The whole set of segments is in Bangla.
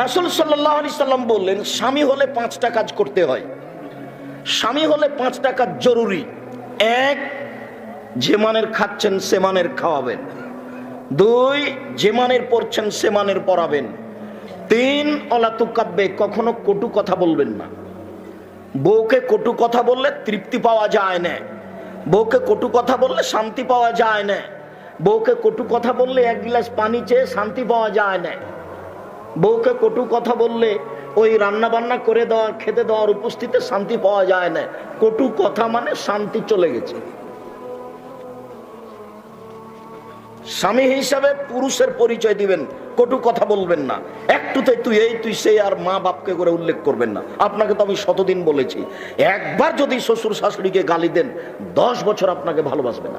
রাসুল সাল্লাম বললেন, স্বামী হলে পাঁচটা কাজ করতে হয়। স্বামী হলে পাঁচটা কাজ জরুরি। এক যে মানের খাচ্ছেন সে মানের খাওয়াবেন। দুই যে মানের পড়ছেন সে মানের পড়াবেন তিন, অলাতুকাব্যে কখনো কটু কথা বলবেন না। বউকে কটু কথা বললে তৃপ্তি পাওয়া যায় না। বউকে কটু কথা বললে শান্তি পাওয়া যায় না। বউকে কটু কথা বললে এক গিলাস পানি চেয়ে শান্তি পাওয়া যায় না। বউকে কটু কথা বললে ওই রান্না বান্না করে দেওয়ার খেতে দেওয়ার উপস্থিতে শান্তি পাওয়া যায় না। কটু কথা মানে শান্তি চলে গেছে। স্বামী হিসাবে পুরুষের পরিচয় দিবেন, কটু কথা বলবেন না। একটুতে তুই এই, তুই সেই আর মা বাপকে করে উল্লেখ করবেন না। আপনাকে তো আমি শতদিন বলেছি। একবার যদি শ্বশুর শাশুড়িকে গালি দেন, দশ বছর আপনাকে ভালোবাসবে না।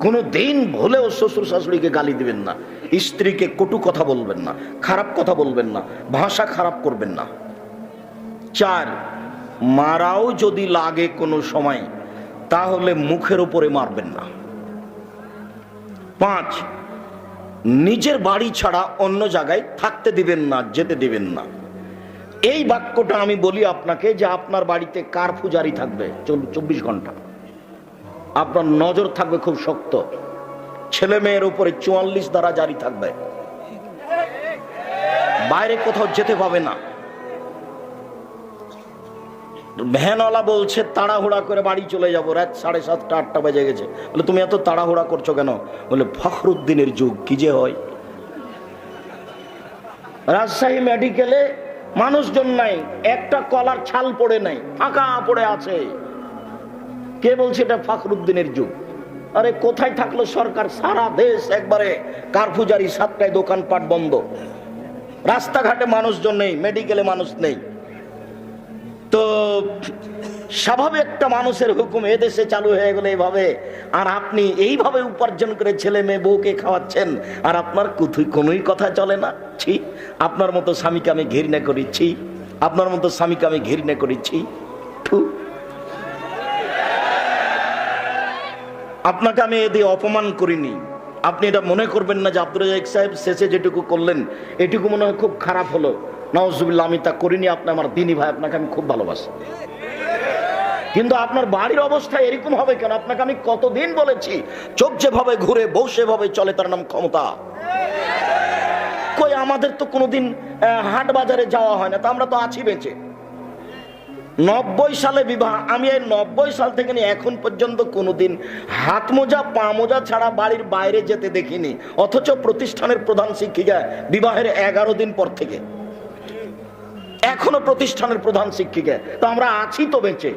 কোনো দিন ভুলেও শ্বশুর শাশুড়িকে গালি দিবেন না। স্ত্রীকে কটু কথা বলবেন না, খারাপ কথা বলবেন না, ভাষা খারাপ করবেন না। চার, মারাও যদি লাগে কোনো সময়, তাহলে মুখের উপরে মারবেন না। পাঁচ, নিজের বাড়ি ছাড়া অন্য জায়গায় থাকতে দিবেন না, যেতে দিবেন না। এই বাক্যটা আমি বলি আপনাকে যে আপনার বাড়িতে কারফু জারি থাকবে? চব্বিশ ঘণ্টা। আপনার নজর থাকবে খুব শক্ত। ছেলে মেয়ের উপরে চুয়াল্লিশ দ্বারা জারি থাকবে। বাইরে কোথাও যেতে পাবে না। ভ্যানওয়ালা বলছে, তাড়াহুড়া করে বাড়ি চলে যাব। রাত সাড়ে সাতটা, আটটা বেজে গেছে। বলে, তুমি এত তাড়াহুড়া করছ কেন? বলে, ফখরুদ্দিনের যুগ, কি যে হয়? রাজশাহী মেডিকেলে মানুষজন নাই, একটা কলার ছাল পড়ে নাই, ফাঁকা পড়ে আছে। কে বলছে এটা ফখরুদ্দিনের যুগ? আরে কোথায় থাকল সরকার? সারা দেশ একবারে কারফুজারি সাতটায় দোকানপাট বন্ধ। রাস্তাঘাটে মানুষজন নেই, মেডিকেলে মানুষ নেই। তো স্বাভাবিক একটা মানুষের হুকুম এদেশে চালু হয়ে গেলে এইভাবে আর আপনি এইভাবে উপার্জন করে ছেলে মেয়ে বউকে খাওয়াচ্ছেন, আর আপনার কোনোই কথা চলে না? ছি, আপনার মতো স্বামীকে আমি ঘৃণা করেছি আপনার মতো স্বামীকে আমি ঘৃণা করেছি থু। আপনাকে আমি এদি অপমান করিনি। আপনি এটা মনে করবেন না যে আব্দুল রাজাক সাহেব শেষে যেটুকু করলেন, এটুকু মনে হয় খুব খারাপ হলো। নওয়াজুবিল্লা আমি তা করিনি, আপনি আমার দিনী ভাই, আপনাকে আমি খুব ভালোবাসি। কিন্তু আপনার বাড়ির অবস্থা এরকম হবে কেন? আপনাকে আমি কতদিন বলেছি, চোখ যেভাবে ঘুরে, বউ সেভাবে চলে, তার নাম ক্ষমতা। কই, আমাদের তো কোনোদিন হাট বাজারে যাওয়া হয় না, তা আমরা তো আছি বেঁচে। নব্বই সালে বিবাহ, আমি এই নব্বই সাল থেকে নিয়ে এখন পর্যন্ত কোনোদিন হাত মোজা, পা মোজা ছাড়া বাড়ির বাইরে যেতে দেখিনি, অথচ প্রতিষ্ঠানের প্রধান শিক্ষিকা বিবাহের এগারো দিন পর থেকে। এখনও প্রতিষ্ঠানের প্রধান শিক্ষিকা। তো আমরা আছি তো বেঁচে।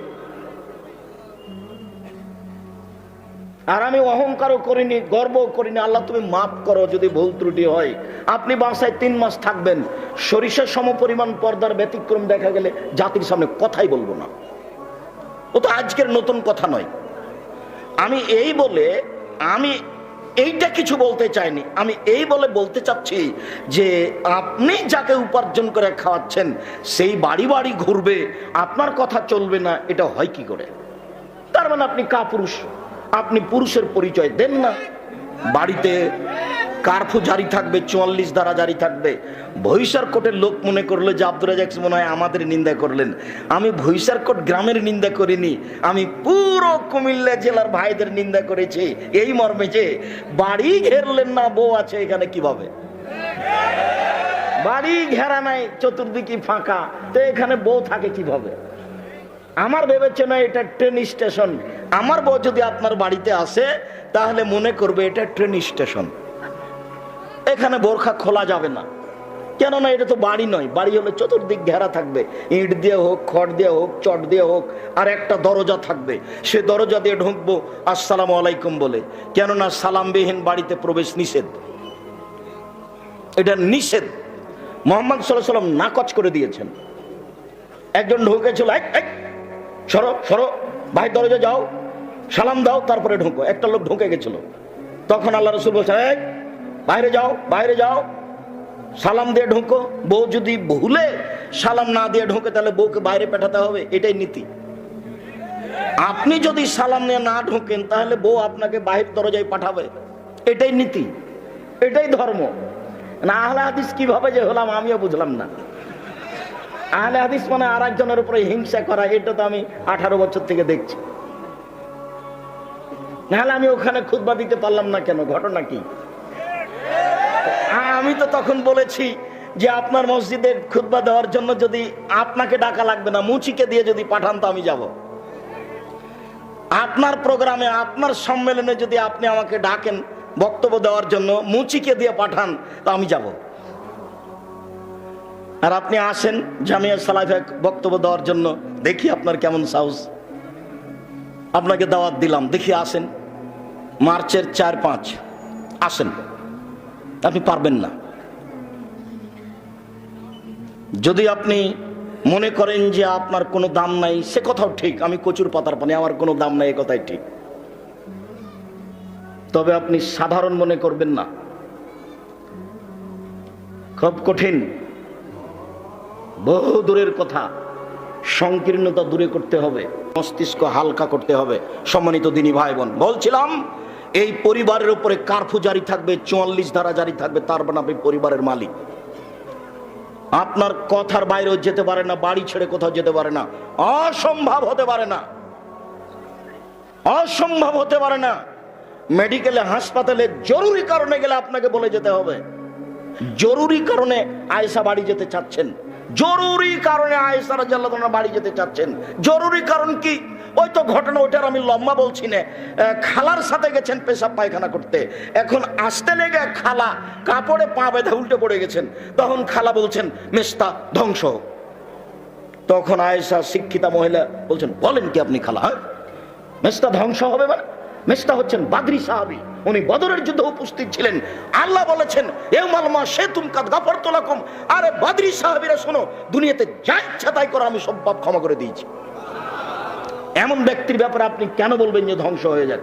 আর আমি অহংকারও করিনি গর্ব করিনি। আল্লাহ, তুমি মাফ করো যদি ভুল ত্রুটি হয়। আপনি বাসায় তিন মাস থাকবেন। সরিষার সমপরিমাণ পর্দার ব্যতিক্রম দেখা গেলে জাতির সামনে কথাই বলব না। ও তো আজকের নতুন কথা নয়। আমি এই বলে, আমি এইটা কিছু বলতে চাইনি। আমি এই বলে বলতে চাচ্ছি যে, আপনি যাকে উপার্জন করে খাওয়াচ্ছেন, সেই বাড়ি বাড়ি ঘুরবে। আপনার কথা চলবে না, এটা হয় কি করে? তার মানে আপনি কাপুরুষ। আপনি পুরুষের পরিচয় দেন না। বাড়িতে কারফু জারি থাকবে, চুয়াল্লিশ দ্বারা জারি থাকবে। ভৈসার কোটের লোক মনে করল যে আব্দুল রাজাক মনে হয় আমাদের নিন্দা করলেন। আমি ভৈসার কোট গ্রামের নিন্দা করিনি, আমি পুরো কুমিল্লা জেলার ভাইদের নিন্দা করেছি। এই মর্মে যে বাড়ি ঘেরলেন না, বউ আছে এখানে কীভাবে? বাড়ি ঘেরা নাই চতুর্দিকে ফাঁকা। তো এখানে বউ থাকে কীভাবে? আমার বিবেচনা এটা ট্রেন স্টেশন আমার বউ যদি আপনার বাড়িতে আসে, তাহলে মনে করবে এটা ট্রেন স্টেশন এখানে বোরখা খোলা যাবে না। কেননা এটা তো বাড়ি নয়। বাড়ি হলে চতুর্দিক ঘেরা থাকবে। ইট দিয়ে হোক, খড় দিয়ে হোক, চট দিয়ে হোক, আর একটা দরজা থাকবে। সে দরজা দিয়ে ঢুকবো, আসসালামু আলাইকুম বলে। কেননা সালামবিহীন বাড়িতে প্রবেশ নিষেধ। এটা নিষেধ। মোহাম্মদ সাল্লাহ সাল্লাম নাকচ করে দিয়েছেন। একজন ঢুকেছিল এক এক সরো সরো ভাই দরজা যাও সালাম দাও তারপরে ঢুকো। একটা লোক ঢুকে গেছিল। তখন আল্লাহ রসুল বলছেন "এই, বাইরে যাও বাইরে যাও সালাম দিয়ে ঢুকো। বউ যদি ভুলে সালাম না দিয়ে ঢুকে তাহলে বউকে বাইরে পাঠাতে হবে এটাই নীতি। আপনি যদি সালাম নিয়ে না ঢুকেন তাহলে বউ আপনাকে বাহির দরজায় পাঠাবে। এটাই নীতি এটাই ধর্ম। না আহলে হাদিস কীভাবে যে হলাম আমিও বুঝলাম না। আহলে হাদিস মানে আর একজনের উপরে হিংসা করা, এটা তো আমি আঠারো বছর থেকে দেখছি। নাহলে আমি ওখানে খুদবা দিতে পারলাম না কেন? ঘটনা কি? আমি তো তখন বলেছি যে আপনার মসজিদে খুতবা দেওয়ার জন্য যদি আপনাকে ডাকা লাগবে না, মুচিকে দিয়ে যদি পাঠান তো আমি যাব। আপনার প্রোগ্রামে, আপনার সম্মেলনে যদি আপনি আমাকে ডাকেন বক্তব্য দেওয়ার জন্য, মুচিকে দিয়ে পাঠান, তো আমি যাব। আর আপনি আসেন জামিয়া সালাফে বক্তব্য দেওয়ার জন্য। দেখি আপনার কেমন সাহস। আপনাকে দাওয়াত দিলাম। দেখি আসেন। মার্চের চার পাঁচ। আসেন। আপনি পারবেন না। যদি আপনি মনে করেন যে আপনার কোনো দাম নাই, সে কথাও ঠিক। আমি কচুর পাতার পানি, আমার কোনো দাম নাই, এ কথাই ঠিক। তবে আপনি সাধারণ মনে করবেন না। খুব কঠিন। বহু দূরের কথা। সংকীর্ণতা দূরে করতে হবে, মস্তিষ্ক হালকা করতে হবে। সম্মানিত দিনী ভাই বোন বলছিলাম, এই পরিবারের উপরে কারফু জারি থাকবে, চুয়াল্লিশ ধারা জারি থাকবে, তার মানে আপনি পরিবারের মালিক। আপনার কথার বাইরেও যেতে পারে না, বাড়ি ছেড়ে কোথাও যেতে পারে না, অসম্ভব হতে পারে না। অসম্ভব হতে পারে না। মেডিকেলে, হাসপাতালে জরুরি কারণে গেলে আপনাকে বলে যেতে হবে। জরুরি কারণে আয়েশা বাড়ি যেতে চাচ্ছেন। জরুরি কারণে আয়েশা রাজাল্লাহ বাড়ি যেতে চাচ্ছেন। জরুরি কারণ কি? ওই তো ঘটনা, ওইটার আমি লম্বা বলছি না। খালার সাথে গেছেন পেশাব পায়খানা করতে। এখন আসতে লেগে খালা কাপড়ে পা বেঁধে উল্টে পড়ে গেছেন। তখন খালা বলছেন, মেস্তা, ধ্বংস তখন আয়েশা শিক্ষিতা মহিলা বলছেন, বলেন কি আপনি খালা হ্যাঁ? মেস্তা ধ্বংস হবে মানে? মেস্তা হচ্ছেন বাদরি সাহাবি। উনি বদরের যুদ্ধে উপস্থিত ছিলেন। আল্লাহ বলেছেন এ মালমা সে তুমকাত গাফর তোলাকুম আরে বাদরি সাহাবিরা, শোনো, দুনিয়াতে যা ইচ্ছা তাই করো, আমি সব পাপ ক্ষমা করে দিয়েছি। এমন ব্যক্তির ব্যাপারে আপনি কেন বলবেন যে ধ্বংস হয়ে যাক?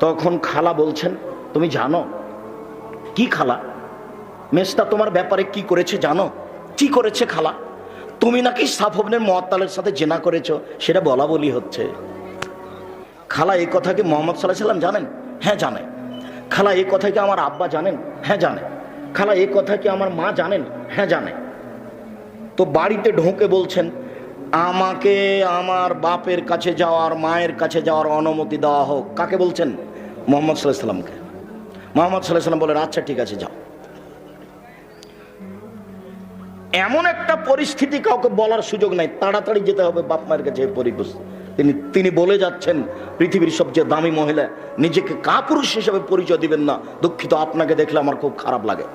তখন খালা বলছেন, তুমি জানো, কি খালা? মেসটা তোমার ব্যাপারে কি করেছে জানো? কি করেছে খালা? তুমি নাকি সাফবনের মহাত্তালের সাথে জেনা করেছ? সেটা বলা বলি হচ্ছে। খালা এই কথা কি মোহাম্মদ সাল্লাহ সাল্লাম জানেন? হ্যাঁ জানে। খালা এই কথা কি আমার আব্বা জানেন? হ্যাঁ জানে। খালা এই কথা কি আমার মা জানেন? হ্যাঁ জানে। তো বাড়িতে ঢোকে বলছেন, আমাকে আমার বাপের কাছে যাওয়ার, মায়ের কাছে যাওয়ার অনুমতি দেওয়া হোক। কাকে বলছেন? মোহাম্মদ সাল্লাহ সাল্লামকে। মোহাম্মদ সাল্লাহ সাল্লাম বলেন আচ্ছা ঠিক আছে, যাও। এমন একটা পরিস্থিতি কাউকে বলার সুযোগ নাই। তাড়াতাড়ি যেতে হবে বাপ মায়ের কাছে পরিস্থিতি। তিনি তিনি বলে যাচ্ছেন, পৃথিবীর সবচেয়ে দামি মহিলা, নিজেকে কাপুরুষ হিসেবে পরিচয় দিবেন না। দুঃখিত, আপনাকে দেখলে আমার খুব খারাপ লাগে।